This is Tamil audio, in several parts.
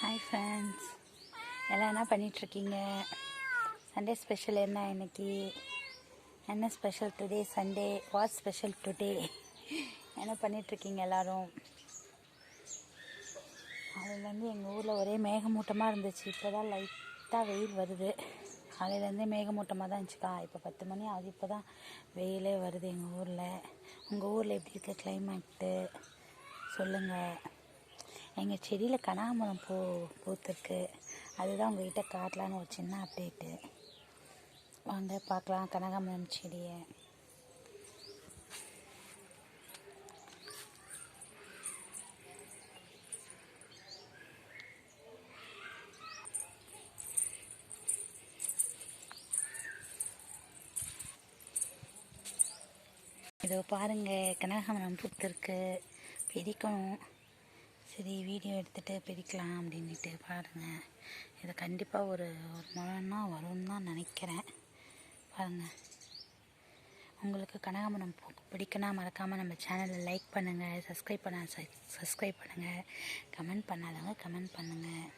ஹாய் ஃப்ரெண்ட்ஸ் எல்லாம் என்ன பண்ணிகிட்ருக்கீங்க சண்டே ஸ்பெஷல் என்ன இன்னைக்கு? என்ன special today Sunday what special today என்ன பண்ணிகிட்ருக்கீங்க எல்லோரும்? காலையிலேருந்து எங்கள் ஊரில் ஒரே மேகமூட்டமாக இருந்துச்சு. இப்போ தான் லைட்டாக வெயில் வருது. காலையிலேருந்தே மேகமூட்டமாக தான் இருந்துச்சுக்கா. இப்போ பத்து மணி ஆகுது. இப்போ தான் வெயிலே வருது எங்கள் ஊரில். உங்கள் ஊரில் எப்படி இருக்குது கிளைமேட்டு சொல்லுங்கள் எங்கள் செடியில் கனகாமரம் பூ பூத்துருக்கு. அதுதான் உங்ககிட்ட காட்டலான்னு ஒரு சின்ன அப்டேட்டு வாங்க பார்க்கலாம் கனகாமரம் செடியை. இதோ பாருங்கள் கனகாமரம் பூத்திருக்கு. பிரிக்கணும். சரி வீடியோ எடுத்துகிட்டு பிரிக்கலாம் அப்படின்ட்டு பாருங்கள் இது கண்டிப்பாக ஒரு ஒரு முழம்னா வரும்னு தான் நினைக்கிறேன். பாருங்கள் உங்களுக்கு கனகாமரம் பூ பிடிக்குன்னா மறக்காமல் நம்ம சேனலை லைக் பண்ணுங்கள் சப்ஸ்கிரைப் பண்ண சப்ஸ்கிரைப் பண்ணுங்கள் கமெண்ட் பண்ணாதவங்க கமெண்ட் பண்ணுங்கள்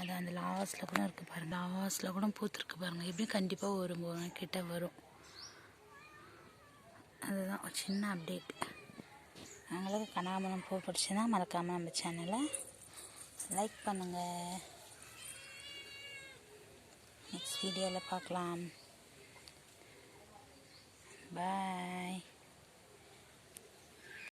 அது அந்த லாஸ்ட்டில் கூட இருக்குது பாருங்கள் லாஸ்ட்டில் கூட பூத்துருக்கு பாருங்கள் எப்படியும் கண்டிப்பாக ஒரு முழம் கிட்டே வரும். அதுதான் சின்ன அப்டேட் உங்களுக்கு கனகாமரம் பூ பிடிச்சுன்னா மறக்காமல் நம்ம சேனலை லைக் பண்ணுங்கள் நெக்ஸ்ட் வீடியோவில் பார்க்கலாம். பாய்